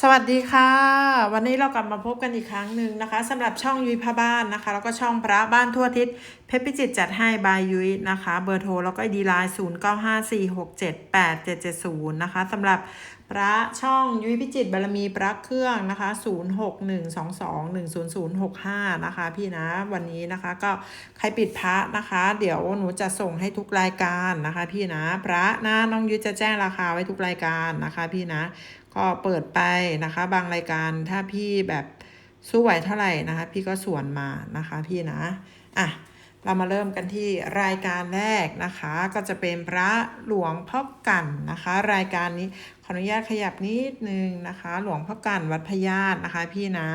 สวัสดีค่ะ วันนี้เรากลับมาพบกันอีกครั้งหนึ่งนะคะสำหรับช่องยุ้ยพระบ้านนะคะ แล้วก็ช่องพระบ้านทั่วทิศเพชรพิจิตจัดให้บายยุ้ยนะคะ เบอร์โทรแล้วก็ดีไลน์0 9 5 4 6 7 8 7 7 0นย์นะคะสำหรับพระช่องยุ้ยพิจิตบารมีพระเครื่องนะคะ0 6 1 2 2 1 0 0 6 5นะคะพี่นะวันนี้นะคะก็ใครปิดพระนะคะ เดี๋ยวหนูจะส่งให้ทุกรายการนะคะ พี่นะพระนะน้องยุ้ยจะแจ้งราคาไว้ทุกรายการนะคะ พี่นะ ก็เปิดไปนะคะ บางรายการถ้าพี่แบบสู้ไหวเท่าไหร่นะคะ พี่ก็ส่วนมานะคะพี่นะอะเรามาเริ่มกันที่รายการแรกนะคะ ก็จะเป็นพระหลวงพ่อกันนะคะ รายการนี้ขออนุญาตขยับนิดนึงนะคะ หลวงพ่อกันวัดพญาตนะคะ พี่นะ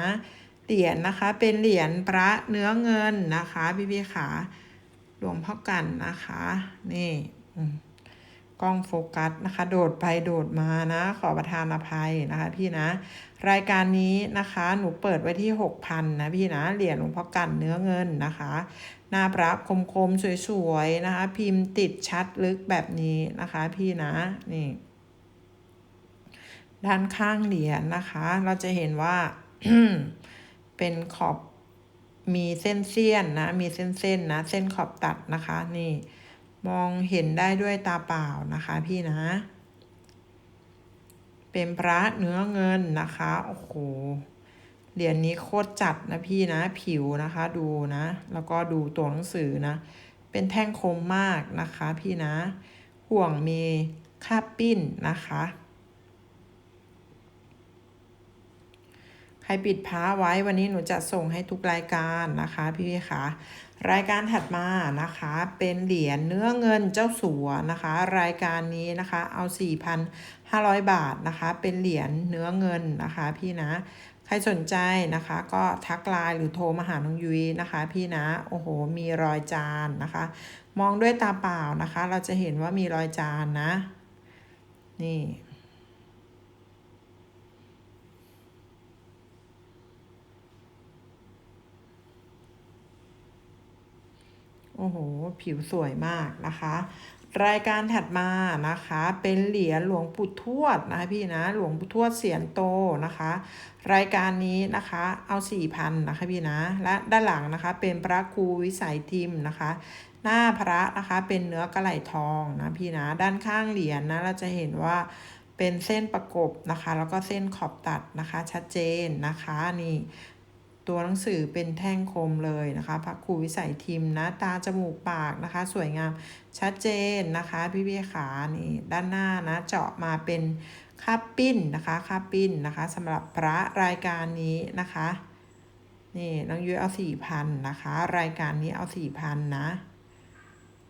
เหรียญนะคะเป็นเหรียญพระเนื้อเงินนะคะ พี่พี่ขาหลวงพ่อกันนะคะ นี่อื กล้องโฟกัสนะคะ โดดไปโดดมานะ ขอประทานอภัยนะคะพี่นะ รายการนี้นะคะหนูเปิดไว้ที่6,000นะพี่นะเหรียญหลวงพ่อกันเนื้อเงินนะคะหน้าพระคมๆสวยๆนะคะ พิมพ์ติดชัดลึกแบบนี้นะคะ พี่นะนี่ด้านข้างเหรียญนะคะ เราจะเห็นว่าเป็นขอบมีเส้นเสี้ยนนะ มีเส้นๆนะ เส้นขอบตัดนะคะ นี่ มองเห็นได้ด้วยตาเปล่านะคะพี่นะ เป็นพระเนื้อเงินนะคะ โอ้โห เหรียญนี้โคตรจัดนะพี่นะ ผิวนะคะดูนะ แล้วก็ดูตัวหนังสือนะ เป็นแท่งคมมากนะคะพี่นะ ห่วงมีคาบปิ้นนะคะ ใค รปิดพ้าไว้วันนี้หนูจะส่งให้ทุกรายการนะคะพี่พี่คะรายการถัดมานะคะเป็นเหรียญเนื้อเงินเจ้าสัวนะคะ รายการนี้นะคะเอา 4,500 บาทนะคะ เป็นเหรียญเนื้อเงินนะคะพี่นะใครสนใจนะคะ ก็ทักไลน์หรือโทรมาหาน้องยุ้ยนะคะ พี่นะโอ้โห มีรอยจานนะคะ มองด้วยตาเปล่านะคะ เราจะเห็นว่ามีรอยจานนะ นี่ โอ้โห ผิวสวยมากนะคะ รายการถัดมานะคะ เป็นเหรียญหลวงปู่ทวดนะคะพี่นะ หลวงปู่ทวดเสียนโตนะคะ รายการนี้นะคะเอาสี่พันนะคะพี่นะ และด้านหลังนะคะเป็นพระครูวิสัยทิมนะคะ หน้าพระนะคะเป็นเนื้อกระไหลทองนะพี่นะ ด้านข้างเหรียญนะเราจะเห็นว่าเป็นเส้นประกบนะคะ แล้วก็เส้นขอบตัดนะคะชัดเจนนะคะนี่ ตัวหนังสือเป็นแท่งคมเลยนะคะพระครูวิสัยทิมนะ ตาจมูกปากนะคะ สวยงามชัดเจนนะคะพี่พี่ขานี่ด้านหน้านะเจาะมาเป็นคาบปิ้นนะคะคาบปิ้นนะคะสำหรับพระรายการนี้นะคะนี่น้องยุ้ยเอาสี่พันนะคะ รายการนี้เอาสี่พันนะ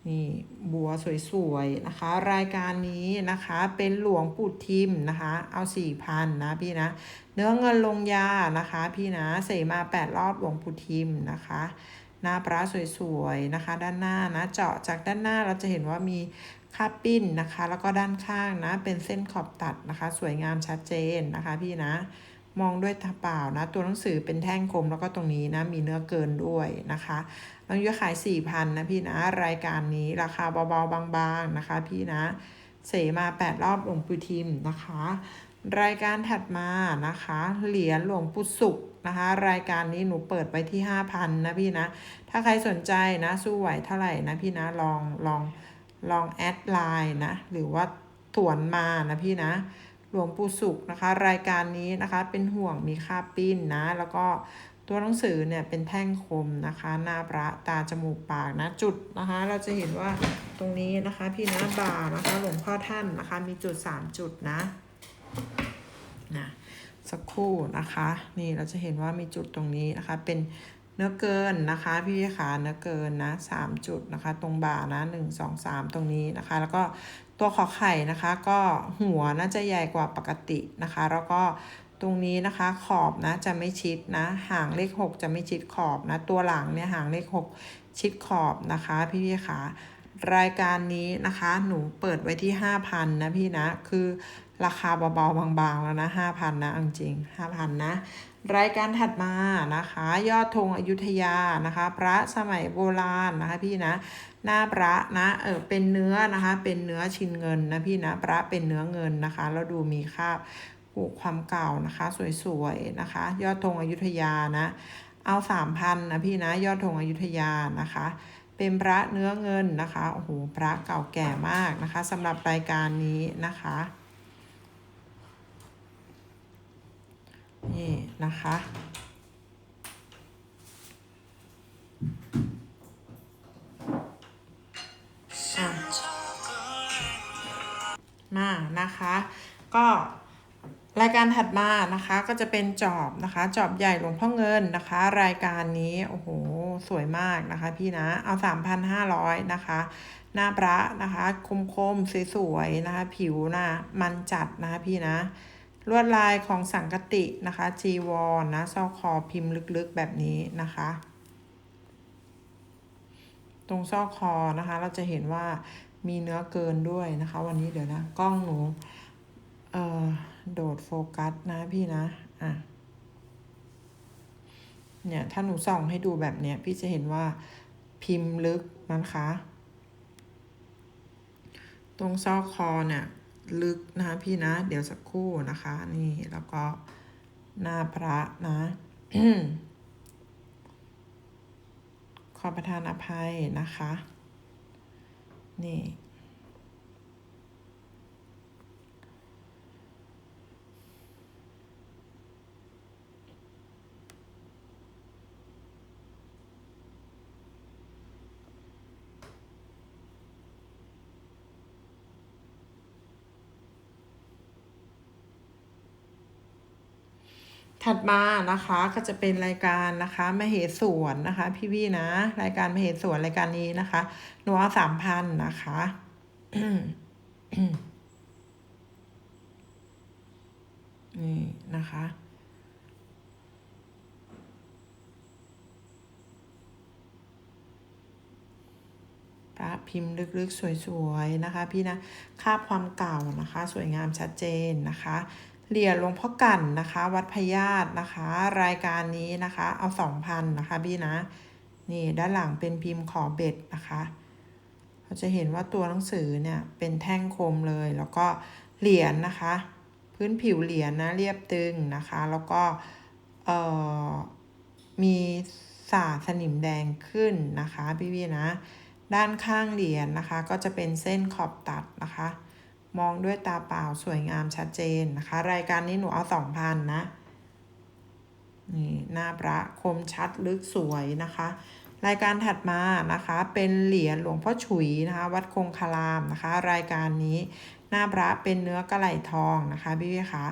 นี่บัวสวยๆนะคะ รายการนี้นะคะเป็นหลวงปู่ทิมนะคะ เอาสี่พันนะพี่นะ เนื้อเงินลงยานะคะ พี่นะเสมาแปดรอบหลวงปู่ทิมนะคะหน้าพระสวยๆนะคะ ด้านหน้านะเจาะจากด้านหน้าเราจะเห็นว่ามีคาบปิ้นนะคะ แล้วก็ด้านข้างนะเป็นเส้นขอบตัดนะคะ สวยงามชัดเจนนะคะพี่นะมองด้วยตาเปล่านะ ตัวหนังสือเป็นแท่งคมแล้วก็ตรงนี้นะมีเนื้อเกินด้วยนะคะ น้องยุ้ยขายสี่พันนะพี่นะ รายการนี้ราคาเบาๆบางๆนะคะ พี่นะ เสมาแปดรอบหลวงปู่ทิมนะคะ รายการถัดมานะคะ เหรียญหลวงปู่สุขนะคะ รายการนี้หนูเปิดไปที่ห้าพันนะพี่นะ ถ้าใครสนใจนะสู้ไหวเท่าไหร่นะพี่นะลองลองลองแอดไลน์นะ หรือว่าถวนมานะพี่นะหลวงปู่สุขนะคะ รายการนี้นะคะเป็นห่วงมีค่าปิ้นนะ แล้วก็ ตัวหนังสือเนี่ยเป็นแท่งคมนะคะ หน้าพระตาจมูกปากนะจุดนะคะ เราจะเห็นว่าตรงนี้นะคะพี่นะบ่านะคะหลวงพ่อท่านนะคะ มีจุดสามจุดนะนะสักครู่นะคะ นี่เราจะเห็นว่ามีจุดตรงนี้นะคะ เป็นเนื้อเกินนะคะ พี่ขาเนื้อเกินนะสามจุดนะคะ ตรงบ่านะหนึ่งสองสามตรงนี้นะคะ แล้วก็ตัวขอไข่นะคะ ก็หัวน่าจะใหญ่กว่าปกตินะคะ แล้วก็ ตรงนี้นะคะขอบนะจะไม่ชิดนะหางเลข 6 จะไม่ชิดขอบนะ ตัวหลังเนี่ยหางเลข 6 ชิดขอบนะคะ พี่พี่ขารายการนี้นะคะ หนูเปิดไว้ที่ 5,000 นะพี่นะ คือราคาเบาๆบางๆแล้วนะ 5,000 นะจริง5,000 นะ รายการถัดมานะคะ ยอดธงอยุธยานะคะ พระสมัยโบราณนะคะพี่นะ หน้าพระนะเออเป็นเนื้อนะคะ เป็นเนื้อชิ้นเงินนะพี่นะพระเป็นเนื้อเงินนะคะ แล้วดูมีคราบ ผูกความเก่านะคะ สวยๆนะคะ ยอดธงอยุธยานะ เอาสามพันนะพี่นะยอดธงอยุธยานะคะ เป็นพระเนื้อเงินนะคะโอ้โหพระเก่าแก่มากนะคะสำหรับรายการนี้นะคะนี่นะคะมานะคะ ก็ รายการถัดมานะคะก็จะเป็นจอบนะคะจอบใหญ่หลวงพ่อเงินนะคะ รายการนี้โอ้โหสวยมากนะคะ พี่นะเอา 3,500 นะคะ หน้าพระนะคะคมคมๆสวยๆนะคะ ผิวนะมันจัดนะคะพี่นะ ลวดลายของสังกตินะคะจีวรนะซอกคอพิมพ์ลึกๆแบบนี้นะคะ ตรงซอกคอนะคะ เราจะเห็นว่ามีเนื้อเกินด้วยนะคะ วันนี้เดี๋ยวนะ กล้องหนู เอ่อโดดโฟกัสนะพี่นะ อะ เนี่ยถ้าหนูส่องให้ดูแบบเนี้ย พี่จะเห็นว่าพิมพ์ลึกนะคะ ตรงซอกคอเนี่ย ลึกนะคะพี่นะ เดี๋ยวสักครู่นะคะ นี่แล้วก็หน้าพระนะขอประทานอภัยนะคะ นี่ ถัดมานะคะก็จะเป็นรายการนะคะมเหสวนนะคะ พี่พี่นะ รายการมเหสวนรายการนี้นะคะหนูเอาสามพันนะคะนี่นะคะพระพิมพ์ลึกๆ สวยๆนะคะ พี่นะ คาบความเก่านะคะ สวยงามชัดเจนนะคะ เหรียญหลวงพ่อกันนะคะ วัดพญาตนะคะ รายการนี้นะคะ เอาสองพันนะคะพี่นะ นี่ด้านหลังเป็นพิมพ์ขอเบ็ดนะคะเราจะเห็นว่าตัวหนังสือเนี่ยเป็นแท่งคมเลย แล้วก็เหรียญนะคะ พื้นผิวเหรียญนะเรียบตึงนะคะ แล้วก็เอ่อมีสาสนิมแดงขึ้นนะคะพี่พี่ๆนะ ด้านข้างเหรียญนะคะ ก็จะเป็นเส้นขอบตัดนะคะ มองด้วยตาเปล่าสวยงามชัดเจนนะคะ รายการนี้หนูเอาสองพันนะ นี่หน้าพระคมชัดลึกสวยนะคะ รายการถัดมานะคะ เป็นเหรียญหลวงพ่อฉุยนะคะ วัดคงคารามนะคะ รายการนี้หน้าพระเป็นเนื้อกระไหลทองนะคะพี่พี่คะ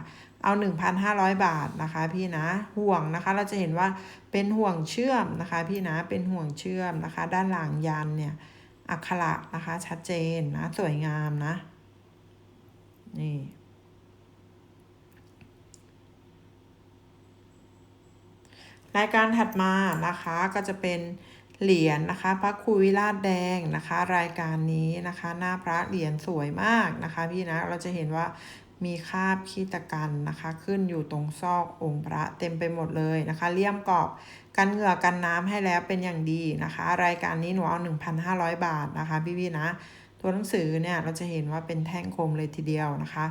เอา 1,500 บาทนะคะ พี่นะห่วงนะคะ เราจะเห็นว่าเป็นห่วงเชื่อมนะคะ พี่นะเป็นห่วงเชื่อมนะคะ ด้านหลังยันเนี่ยอักขระนะคะชัดเจนนะสวยงามนะ นี่ รายการถัดมานะคะก็จะเป็นเหรียญนะคะ พระครูวิราชแดงนะคะ รายการนี้นะคะ หน้าพระเหรียญสวยมากนะคะ พี่นะเราจะเห็นว่ามีคาบขี้ตะกันนะคะ ขึ้นอยู่ตรงซอกองค์พระเต็มไปหมดเลยนะคะเลี่ยมกรอบกันเหงื่อกันน้ำให้แล้วเป็นอย่างดีนะคะ รายการนี้หนูเอา 1,500 บาทนะคะ พี่ๆนะ ตัวหนังสือเนี่ยเราจะเห็นว่าเป็นแท่งคมเลยทีเดียวนะคะ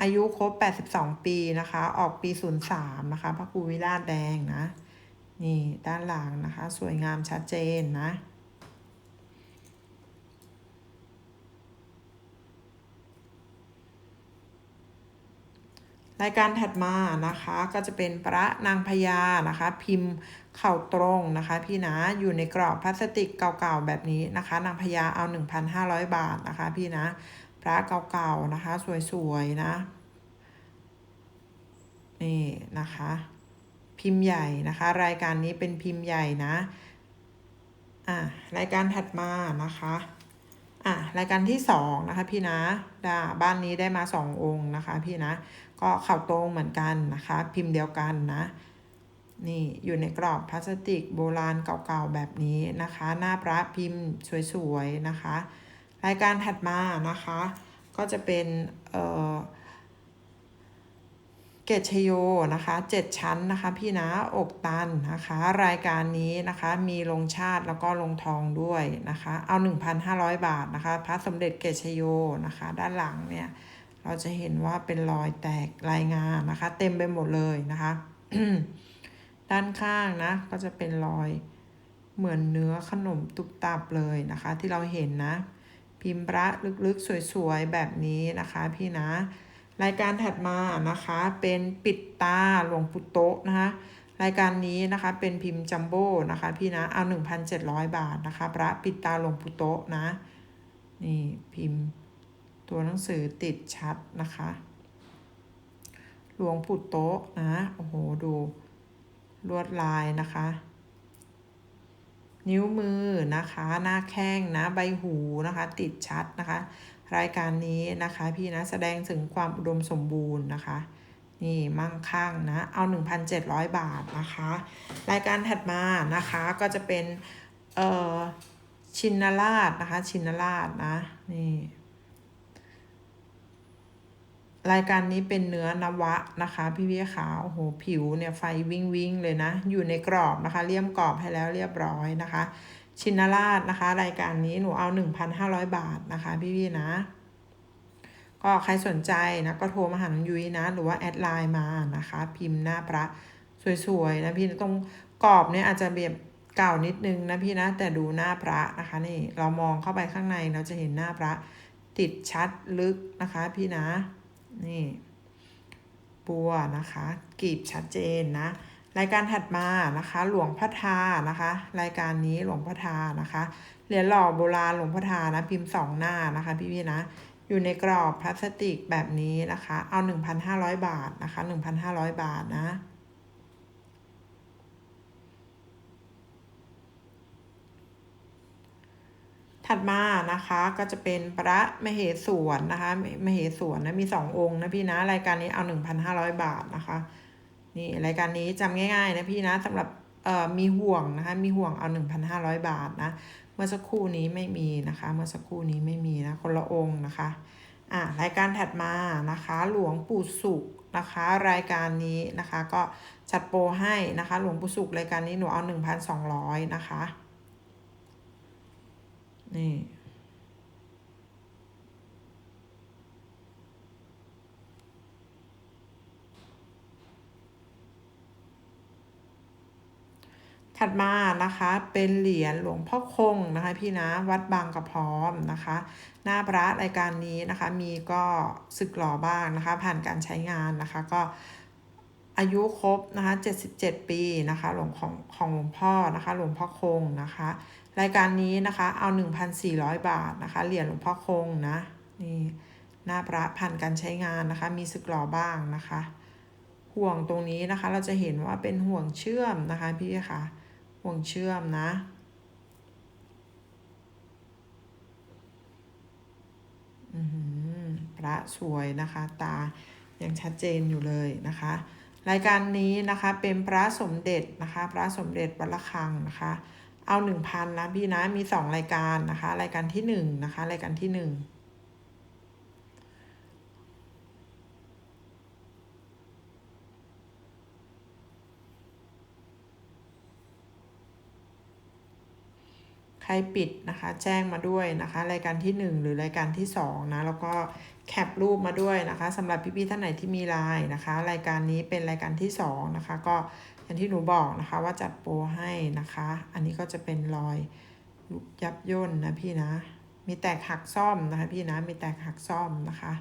อายุครบ 82 ปีนะคะ ออกปี 03 นะคะพระครูวิราชแดงนะ นี่ด้านหลังนะคะ สวยงามชัดเจนนะ รายการถัดมานะคะก็จะเป็นพระนางพญานะคะ พิมพ์เข่าตรงนะคะ พี่นะอยู่ในกรอบพลาสติกเก่าๆแบบนี้นะคะ นางพญาเอา 1,500 บาทนะคะ พี่นะพระเก่าๆนะคะ สวยๆนะนี่นะคะ พิมพ์ใหญ่นะคะ รายการนี้เป็นพิมพ์ใหญ่นะอะรายการถัดมานะคะอะรายการที่สองนะคะ พี่นะดาบ้านนี้ได้มาสององค์นะคะ พี่นะ ก็เข่าตรงเหมือนกันนะคะ พิมพ์เดียวกันนะ นี่อยู่ในกรอบพลาสติกโบราณเก่าๆแบบนี้นะคะ หน้าพระพิมพ์สวยๆนะคะ รายการถัดมานะคะ ก็จะเป็นเอ่อเกตชโยนะคะเจ็ดชั้นนะคะ พี่นะอกตันนะคะ รายการนี้นะคะมีลงชาติแล้วก็ลงทองด้วยนะคะ เอา 1,500 บาทนะคะ พระสมเด็จเกตชโยนะคะ ด้านหลังเนี่ย เราจะเห็นว่าเป็นรอยแตกลายงานะคะ เต็มไปหมดเลยนะคะ ด้านข้างนะ ก็จะเป็นรอยเหมือนเนื้อขนมตุบตับเลยนะคะ ที่เราเห็นนะ พิมพ์ระลึกๆ สวยๆ แบบนี้นะคะพี่นะ รายการถัดมานะคะเป็นปิดตาหลวงปู่โตะนะคะรายการนี้นะคะเป็นพิมพ์จัมโบ้นะคะพี่นะเอา 1,700 บาทนะคะพระปิดตาหลวงปู่โตะนะ นี่พิมพ์ ตัวหนังสือติดชัดนะคะ หลวงปู่โต๊ะนะ โอ้โห ดูลวดลายนะคะ นิ้วมือนะคะ หน้าแข้งนะใบหูนะคะ ติดชัดนะคะ รายการนี้นะคะพี่นะแสดงถึงความอุดมสมบูรณ์นะคะนี่มั่งคั่งนะ เอา 1,700 บาทนะคะ รายการถัดมานะคะก็จะเป็น เอ่อ ชินราชนะคะ ชินราชนะ นี่ รายการนี้เป็นเนื้อนวะนะคะ พี่พี่ขาวโอ้โหผิวเนี่ยไฟวิ่งวิ่งเลยนะ อยู่ในกรอบนะคะ เลี่ยมกรอบให้แล้วเรียบร้อยนะคะ ชินราชนะคะ รายการนี้หนูเอา 1,500 บาทนะคะ พี่พี่นะ ก็ใครสนใจนะก็โทรมาหาน้องยุ้ยนะ หรือว่าแอดไลน์มานะคะ พิมพ์หน้าพระสวยๆนะพี่ตรงกรอบเนี่ยอาจจะแบบเก่านิดนึงนะพี่นะ แต่ดูหน้าพระนะคะนี่เรามองเข้าไปข้างในเราจะเห็นหน้าพระติดชัดลึกนะคะ พี่นะ นี่บัวนะคะกรีบชัดเจนนะ รายการถัดมานะคะ หลวงพ่อทานะคะ รายการนี้หลวงพ่อทานะคะเหรียญหล่อโบราณหลวงพ่อทานะพิมพ์สองหน้านะคะพี่พี่ๆนะอยู่ในกรอบพลาสติกแบบนี้นะคะ เอา 1,500 บาทนะคะ 1,500 บาทนะ ถัดมานะคะก็จะเป็นพระมเหสวนนะคะมมเหสวนนะมีสององค์นะพี่นะรายการนี้เอา1,500บาทนะคะนี่รายการนี้จำง่ายๆนะพี่นะสำหรับเอ่อมีห่วงนะคะมีห่วงเอา1,500บาทนะเมื่อสักครู่นี้ไม่มีนะคะเมื่อสักครู่นี้ไม่มีนะคนละองค์นะคะอ่ารายการถัดมานะคะหลวงปู่สุขนะคะรายการนี้นะคะก็จัดโปรให้นะคะหลวงปู่สุขรายการนี้หนูเอา1,200นะคะ นี่ ถัดมานะคะ เป็นเหรียญหลวงพ่อคงนะคะพี่นะวัดบางกระพร้อมนะคะ หน้าพระรายการนี้นะคะ มีก็สึกหล่อบ้างนะคะ ผ่านการใช้งานนะคะก็อายุครบนะคะ 77 ปีนะคะ หลวงของของหลวงพ่อนะคะ หลวงพ่อคงนะคะ รายการนี้นะคะเอา 1,400 บาทนะคะ เหรียญหลวงพ่อคงนะนี่หน้าพระผ่านการใช้งานนะคะ มีสึกหล่อบ้างนะคะ ห่วงตรงนี้นะคะ เราจะเห็นว่าเป็นห่วงเชื่อมนะคะพี่คะห่วงเชื่อมนะอือหือพระสวยนะคะ ตายังชัดเจนอยู่เลยนะคะ รายการนี้นะคะเป็นพระสมเด็จนะคะ พระสมเด็จวัดระฆังนะคะ เอาหนึ่งพันนะพี่นะมีสองรายการนะคะ รายการที่หนึ่งนะคะ รายการที่หนึ่งใครปิดนะคะ แจ้งมาด้วยนะคะ รายการที่ 1 หรือรายการที่2นะแล้วก็แคปรูปมาด้วยนะคะสำหรับพี่ๆท่านไหนที่มีไลน์นะคะ รายการนี้เป็นรายการที่2นะคะ ก็างที่หนูบอกนะคะว่าจัดโปรให้นะคะ อันนี้ก็จะเป็นรอยยุบยับย่นนะพี่นะ มีแตกหักซ่อมนะคะพี่นะ มีแตกหักซ่อมนะคะ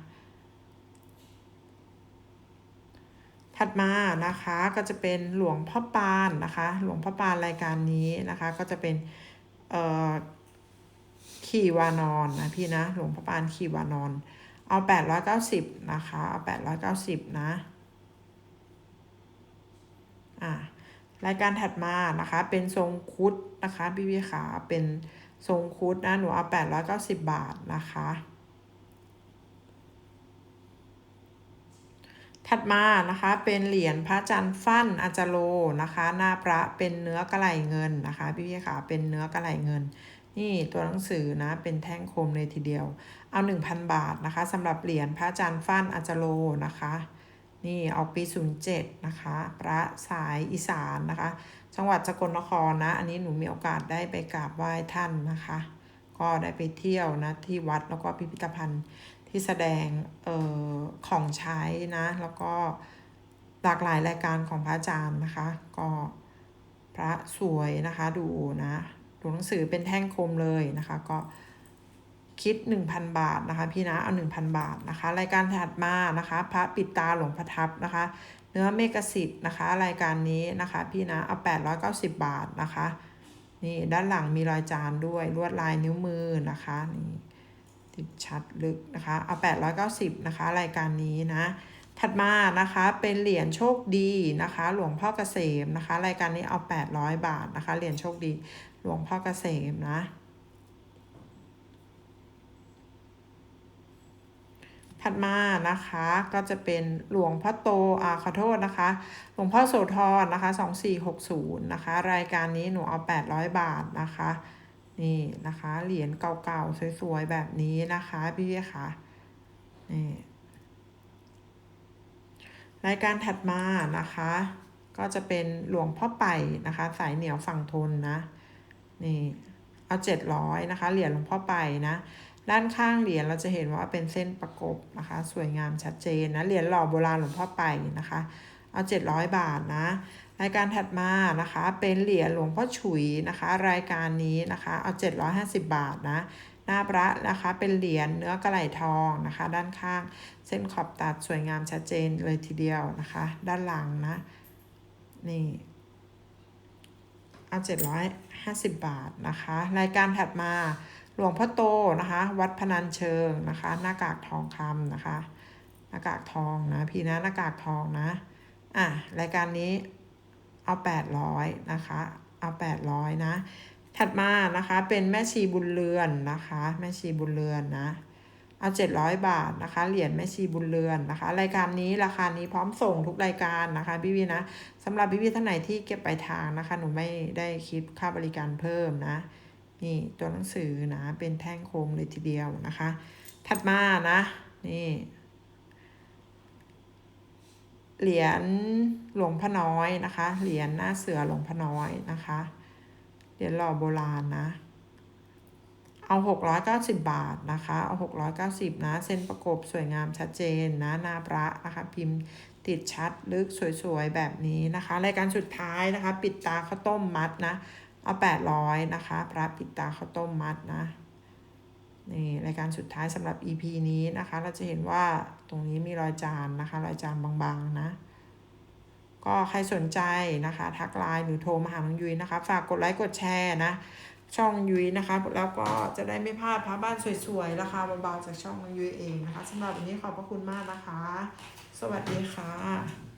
ถัดมานะคะก็จะเป็นหลวงพ่อปานนะคะ หลวงพ่อปานรายการนี้นะคะ ก็จะเป็นเอ่อขี่วานอนนะพี่นะ หลวงพ่อปานขี่วานอน เอาแปดร้อยเก้าสิบนะคะ เอาแปดร้อยเก้าสิบนะ อ่ารายการถัดมานะคะ เป็นทรงคุดนะคะพี่พี่ขาเป็นทรงคุดนะหนูเอาแปดร้อยเก้าสิบบาทนะคะ ถัดมานะคะเป็นเหรียญพระจันทร์ฟั่นอาจารโลนะคะ หน้าพระเป็นเนื้อกระไหลเงินนะคะพี่พี่ขาเป็นเนื้อกระไหลเงินนี่ตัวหนังสือนะเป็นแท่งคมเลยทีเดียว เอา 1,000 บาทนะคะสำหรับเหรียญพระจันทร์ฟั่นอาจารโลนะคะ นี่ออกปี 07 นะคะ พระสายอีสานนะคะ จังหวัดสกลนครนะ อันนี้หนูมีโอกาสได้ไปกราบไหว้ท่านนะคะ ก็ได้ไปเที่ยวนะที่วัดแล้วก็พิพิธภัณฑ์ที่แสดงเอ่อของใช้นะ แล้วก็หลากหลายรายการของพระอาจารย์นะคะ ก็พระสวยนะคะดูนะดูหนังสือเป็นแท่งคมเลยนะคะ ก็ คิด 1,000 บาทนะคะพี่นะเอา 1,000 บาทนะคะ รายการถัดมานะคะ พระปิดตาหลวงพระทับนะคะ เนื้อเมกสิทธิ์นะคะ รายการนี้นะคะ พี่นะเอา 890 บาทนะคะนี่ด้านหลังมีรอยจานด้วยลวดลายนิ้วมือนะคะนี่ติดชัดลึกนะคะเอา 890นะคะรายการนี้นะถัดมานะคะเป็นเหรียญโชคดีนะคะ หลวงพ่อเกษมนะคะ รายการนี้เอา 800 บาทนะคะเหรียญโชคดีหลวงพ่อเกษมนะ ถัดมานะคะก็จะเป็นหลวงพ่อโตอ่าขอโทษนะคะ หลวงพ่อโสธรนะคะ2460นะคะ รายการนี้หนูเอา800บาทนะคะ นี่นะคะเหรียญเก่าๆสวยๆแบบนี้นะคะพี่ๆค่ะนี่รายการถัดมานะคะ ก็จะเป็นหลวงพ่อไปนะคะ สายเหนียวฝั่งทนนะนี่เอา700นะคะเหรียญหลวงพ่อไปนะ ด้านข้างเหรียญเราจะเห็นว่าเป็นเส้นประกบนะคะ สวยงามชัดเจนนะเหรียญหล่อโบราณหลวงพ่อไปนะคะ เอา 700 บาทนะรายการถัดมานะคะเป็นเหรียญหลวงพ่อฉุยนะคะ รายการนี้นะคะเอา 750 บาทนะหน้าพระนะคะเป็นเหรียญเนื้อกระไหลทองนะคะ ด้านข้างเส้นขอบตัดสวยงามชัดเจนเลยทีเดียวนะคะ ด้านหลังนะนี่เอา 750 บาทนะคะ รายการถัดมา หลวงพ่อโตนะคะ วัดพนัญเชิงนะคะ หน้ากากทองคำนะคะ หน้ากากทองนะพี่นะหน้ากากทองนะอะรายการนี้เอา800นะคะเอา800นะ ถัดมานะคะเป็นแม่ชีบุญเรือนนะคะ แม่ชีบุญเรือนนะเอา700บาทนะคะ เหรียญแม่ชีบุญเรือนนะคะ รายการนี้ราคานี้พร้อมส่งทุกรายการนะคะพี่วีนะสำหรับพี่วีท่านไหนที่เก็บไปลายทางนะคะ หนูไม่ได้คิดค่าบริการเพิ่มนะ นี่ตัวหนังสือนะเป็นแท่งโคมเลยทีเดียวนะคะ ถัดมานะนี่เหรียญหลวงพ่อน้อยนะคะ เหรียญหน้าเสือหลวงพ่อน้อยนะคะ เหรียญหล่อโบราณนะ เอาหกร้อยเก้าสิบบาทนะคะ เอาหกร้อยเก้าสิบนะ เส้นประกบสวยงามชัดเจนนะหน้าพระนะคะ พิมพ์ติดชัดลึกสวยๆ แบบนี้นะคะ รายการสุดท้ายนะคะ ปิดตาข้าวต้มมัดนะ เอาแปดร้อยนะคะ พระปิดตาข้าวต้มมัดนะนี่รายการสุดท้ายสำหรับ EP นี้นะคะ เราจะเห็นว่าตรงนี้มีรอยจานนะคะ รอยจานบางๆนะ ก็ใครสนใจนะคะ ทักไลน์หรือโทรมาหาน้องยุ้ยนะคะ ฝากกดไลค์กดแชร์นะ ช่องยุ้ยนะคะ แล้วก็จะได้ไม่พลาดพระบ้านสวยๆ ราคาเบาๆจากช่องน้องยุ้ยเองนะคะสำหรับวันนี้ขอบพระคุณมากนะคะ สวัสดีค่ะ